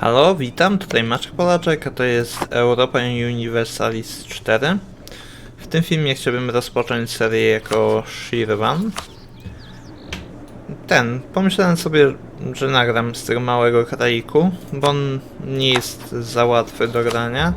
Halo, witam, tutaj Maciek Polaczek, a to jest Europa Universalis 4. W tym filmie chciałbym rozpocząć serię jako Shirvan. Ten, pomyślałem sobie, że nagram z tego małego kraiku, bo on nie jest za łatwy do grania.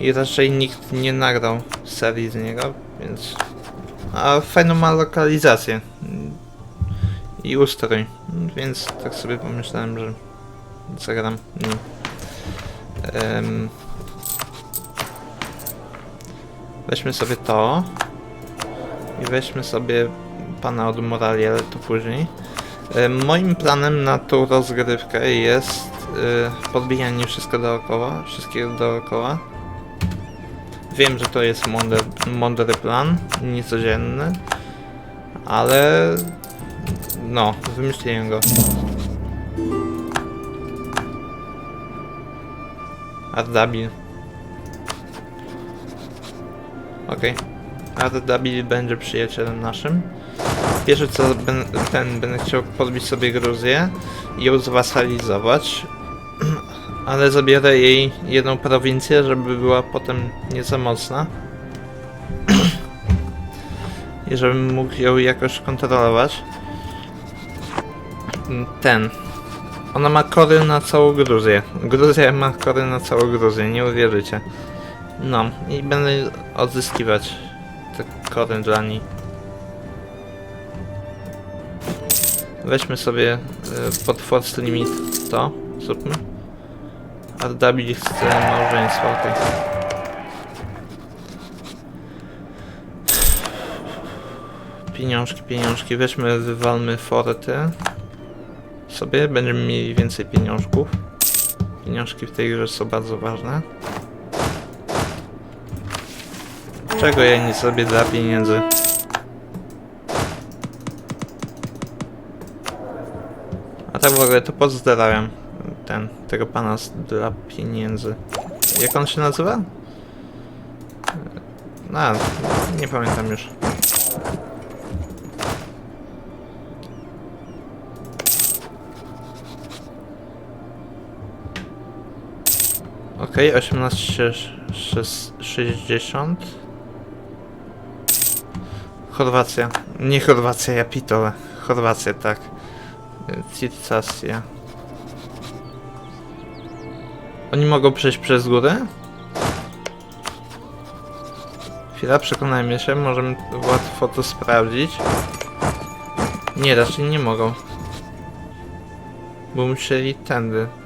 I raczej nikt nie nagrał serii z niego, więc... A fajną ma lokalizację. I ustrój, więc tak sobie pomyślałem, że zagram nim. Em, weźmy sobie to i weźmy sobie pana od Morali, ale to później. Em, moim planem na tą rozgrywkę jest y, podbijanie wszystko dookoła, wszystkiego dookoła. Wiem, że to jest mądry, mądry plan, niecodzienny, ale no, wymyśliłem go. Ardabil. Okej. Ardabil będzie przyjacielem naszym. Pierwsze co ben, ten będę chciał podbić sobie Gruzję i ją zwasalizować. Ale zabiorę jej jedną prowincję, żeby była potem nie za mocna. I żebym mógł ją jakoś kontrolować. Ten. Ona ma kory na całą Gruzję. Gruzja ma kory na całą Gruzję, nie uwierzycie. No, i będę odzyskiwać te kory dla niej. Weźmy sobie y, pod force limit to, zróbmy. Ardabil chce małżeństwa, okej. Pieniążki, pieniążki, weźmy, wywalmy forty sobie, będziemy mieli więcej pieniążków. Pieniążki w tej grze są bardzo ważne. Czego ja nie sobie dla pieniędzy? A tak w ogóle to pozdrawiam ten, tego pana dla pieniędzy. Jak on się nazywa? A, nie pamiętam już. Okay, 1860. Chorwacja. Nie Chorwacja, ja pitole. Chorwacja, tak. Circasia. Oni mogą przejść przez górę? Chwila, przekonajmy się, możemy łatwo to sprawdzić. Nie, raczej nie mogą. Bo musieli tędy.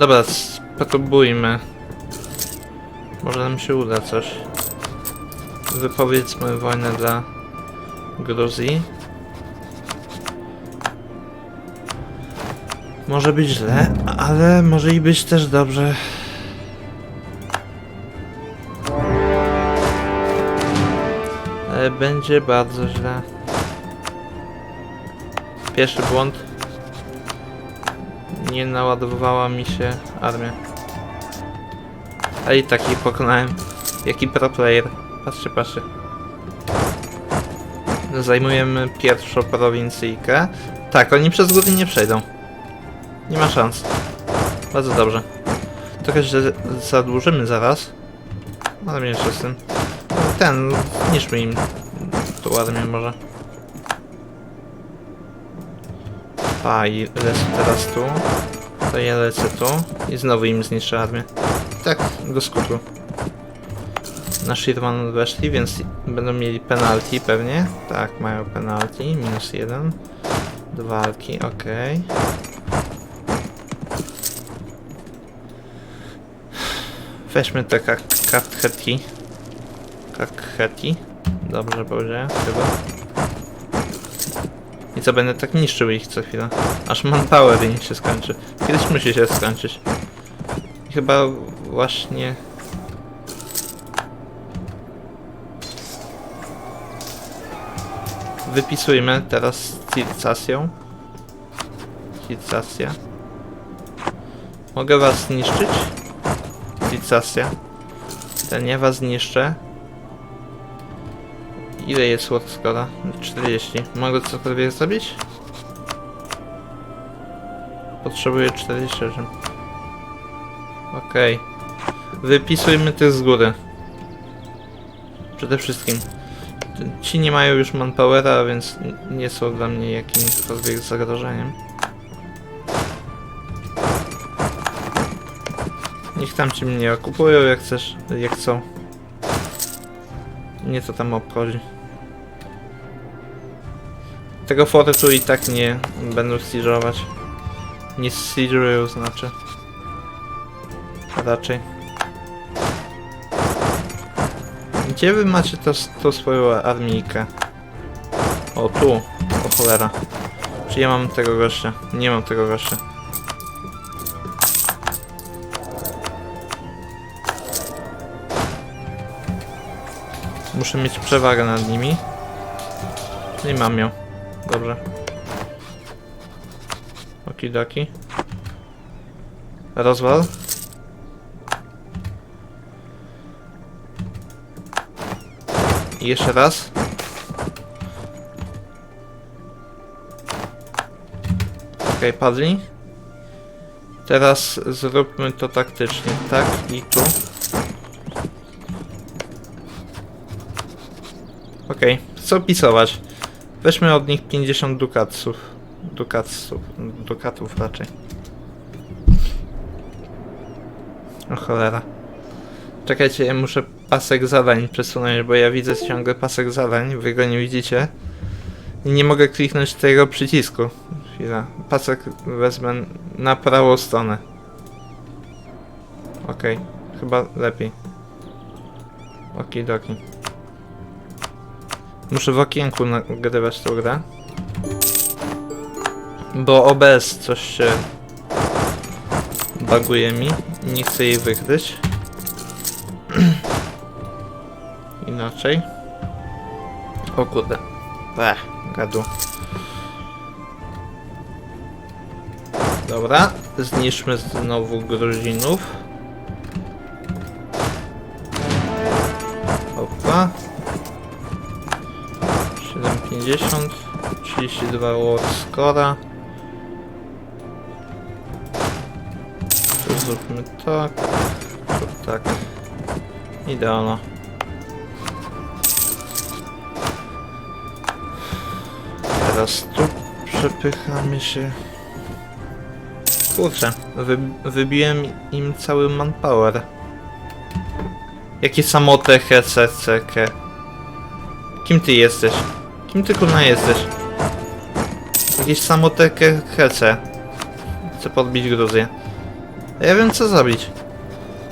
Dobra, spróbujmy. Może nam się uda coś. Wypowiedzmy wojnę dla Gruzji. Może być źle, ale może i być też dobrze. Ale będzie bardzo źle. Pierwszy błąd nie naładowała mi się armia. A i tak ich pokonałem. Jaki pro player. Patrzcie, patrzcie. Zajmujemy pierwszą prowincyjkę. Tak, oni przez góry nie przejdą. Nie ma szans. Bardzo dobrze. Trochę się zadłużymy zaraz. Ale mniejsza z tym. Ten, zniszczmy im tą armię może. A, i teraz tu. To ja lecę tu. I znowu im zniszczę armię. Tak, do skutku. Na Shirman weszli, więc będą mieli penalty pewnie. Tak, mają penalty. Minus jeden. Do walki, okej. Weźmy te kak kakheti. Kakheti. Dobrze powiedziałem, chyba. I co, będę tak niszczył ich co chwilę. Aż manpower im się skończy. Kiedyś musi się skończyć. I chyba właśnie... Wypisujmy teraz Circasją. Circasia. Mogę was zniszczyć? Circasia. Ten ja was zniszczę. Ile jest skoro? 40. Mogę cokolwiek zrobić? Potrzebuję 48. Okej. Wypisujmy tych z góry. Przede wszystkim. Ci nie mają już manpowera, więc nie są dla mnie jakimkolwiek zagrożeniem. Niech tam ci mnie okupują jak chcesz, jak chcą. Nie to tam obchodzi. Tego fortu i tak nie będą siege'ować. Nie siege'ują znaczy. Raczej. Gdzie wy macie to, tą swoją armijkę? O, tu. O cholera. Czy ja mam tego gościa? Nie mam tego gościa. Muszę mieć przewagę nad nimi. No i mam ją. Dobrze. Okidoki. Rozwal. I jeszcze raz. Okej, padli. Teraz zróbmy to taktycznie. Tak i tu. Okej, co pisować? Weźmy od nich 50 dukatów. Dukatów, dukatów raczej. O cholera. Czekajcie, ja muszę pasek zadań przesunąć, bo ja widzę ciągle pasek zadań, wy go nie widzicie. I nie mogę kliknąć tego przycisku. Chwila. Pasek wezmę na prawą stronę. Okej, chyba lepiej. Okidoki. Muszę w okienku nagrywać tą grę. Bo OBS coś się baguje mi. Nie chcę jej wykryć. Inaczej. O kurde. Ech, gadu. Dobra, zniszczmy znowu Gruzinów. Opa. 750, 32 war scora. Tu zróbmy tak, tu tak. Idealno. Teraz tu przepychamy się. Kurczę, wy, wybiłem im cały manpower. Jakie samote HCCK. Kim ty jesteś? Kim ty kurna jesteś? Jakieś samotekę Hece. Chcę podbić Gruzję. Ja wiem co zrobić.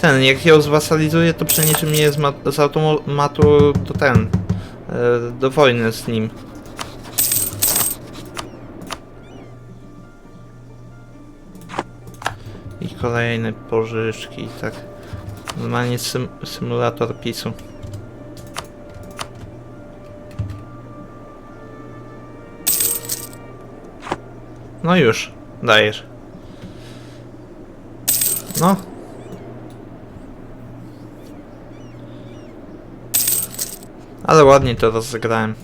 Ten, jak ją zwasalizuję, to przeniesie mnie z, z automatu do ten. e, Do wojny z nim. I kolejne pożyczki tak. Normalnie sym symulator PiSu. No już, dajesz. No. Ale ładnie to rozegrałem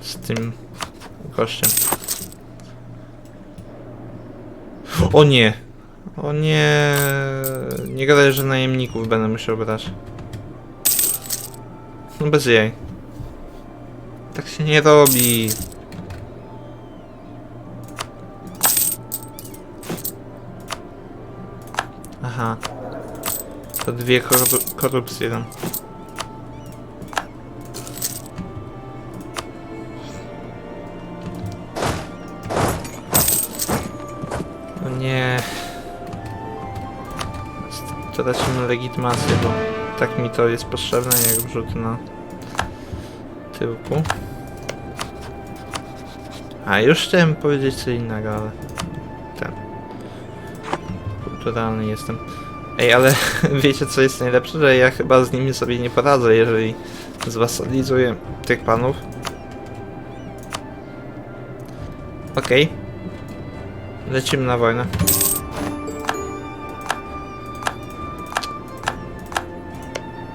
z, z tym gościem. O nie! O nie! Nie gadaj, że najemników będę musiał brać. No bez jej. Tak się nie robi. To dwie korup korupcje tam. O nie. Tracimy legitymację, bo tak mi to jest potrzebne jak wrzut na tyłku. A już chciałem powiedzieć co innego, ale ten. Kulturalny jestem. Ej, ale wiecie co jest najlepsze? Że ja chyba z nimi sobie nie poradzę, jeżeli zwasalizuję tych panów. Okej. Lecimy na wojnę.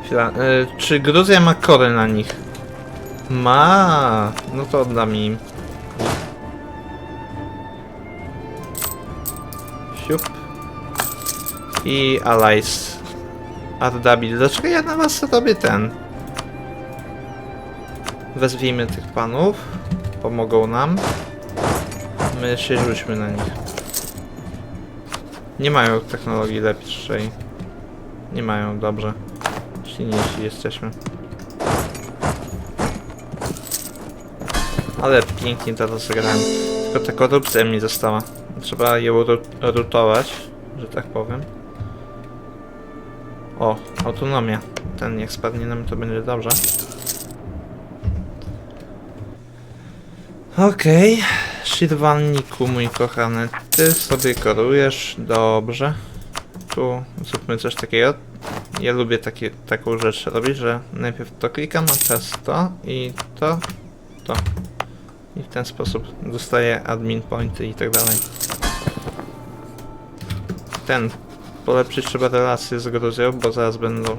Chwila, y, czy Gruzja ma kory na nich? Ma, no to oddam im. I Allies. Ardabil. Dlaczego ja na was robię ten? Wezwijmy tych panów. Pomogą nam. My się rzućmy na nich. Nie mają technologii lepszej. Nie mają, dobrze. Silniejsi jesteśmy. Ale pięknie to rozegrałem. Tylko ta korupcja mi została. Trzeba ją ru rutować, że tak powiem. O, autonomia. Ten jak spadnie nam to będzie dobrze. Okej. Okay. Shirwanniku, mój kochany. Ty sobie korujesz. Dobrze. Tu zróbmy coś takiego. Ja lubię takie, taką rzecz robić, że najpierw to klikam, a teraz to i to, to. I w ten sposób dostaję admin pointy i tak dalej. Ten. Polepszyć trzeba relacje z Gruzją, bo zaraz będą,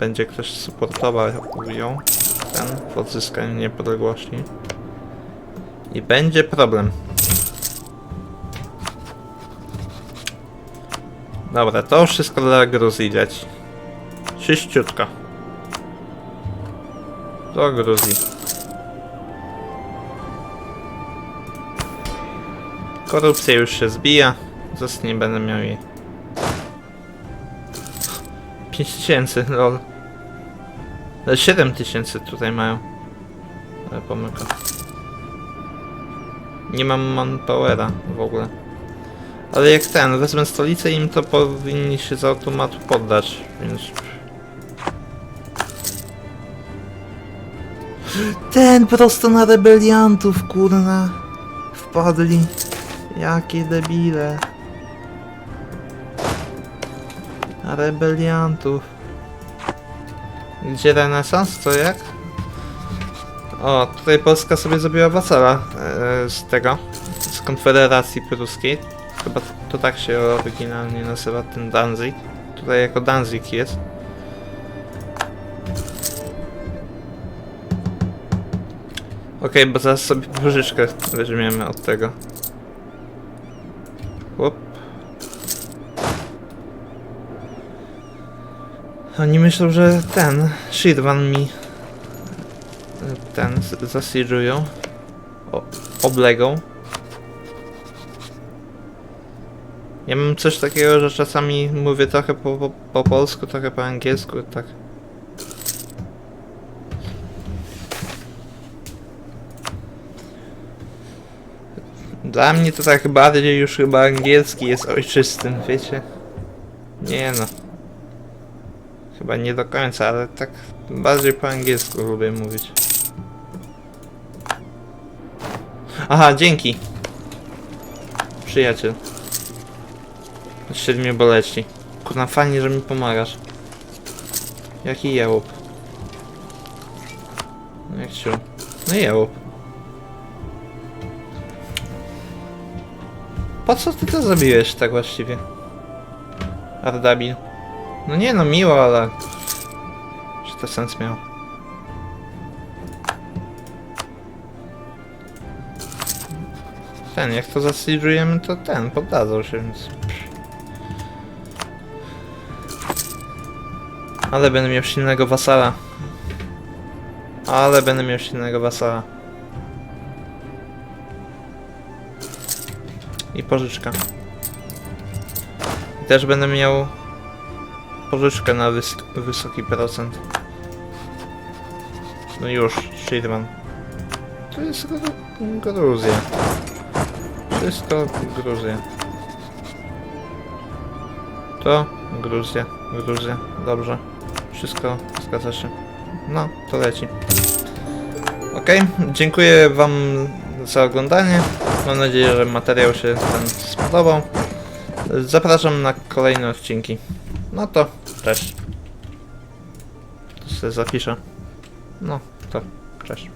będzie ktoś supportował ją. Ten w odzyskaniu niepodległości. I będzie problem. Dobra, to wszystko dla Gruzji leci. Czyściutko. Do Gruzji. Korupcja już się zbija. Zaraz nie będę miał jej. 5000, lol. Ale 7000 tutaj mają. Ale pomyłka. Nie mam manpowera w ogóle. Ale jak ten, wezmę stolicę im to powinni się z automatu poddać, więc... Ten prosto na rebeliantów, kurna. Wpadli. Jakie debile. Rebeliantów. Gdzie renesans? Co jak? O, tutaj Polska sobie zrobiła wasala e, z tego, z Konfederacji Pruskiej. Chyba to tak się oryginalnie nazywa ten Danzig. Tutaj jako Danzig jest. Okej, bo zaraz sobie pożyczkę weźmiemy od tego. Oni myślą, że ten Shirvan mi ten z- zasiege'ują. O, oblegą. Ja mam coś takiego, że czasami mówię trochę po, po, po polsku, trochę po angielsku, tak. Dla mnie to tak bardziej już chyba angielski jest ojczystym, wiecie? Nie no. Chyba nie do końca, ale tak bardziej po angielsku lubię mówić. Aha, dzięki. Przyjaciel. Siedmiu boleci. Kurna, fajnie, że mi pomagasz. Jaki jełop. No jak się... No jełop. Po co ty to zrobiłeś tak właściwie? Ardabil. No nie no, miło, ale... Czy to sens miał? Ten, jak to zasiege'ujemy, to ten, poddadzą się, więc... Ale będę miał silnego wasala. Ale będę miał silnego wasala. I pożyczka. I też będę miał pożyczkę na wys wysoki procent. No już, Shirman. To jest Gru- Gruzja. Wszystko Gruzja. To Gruzja, Gruzja, dobrze. Wszystko zgadza się. No, to leci. Ok, dziękuję Wam za oglądanie. Mam nadzieję, że materiał się ten spodobał. Zapraszam na kolejne odcinki. No to cześć. To sobie zapiszę. No, to cześć.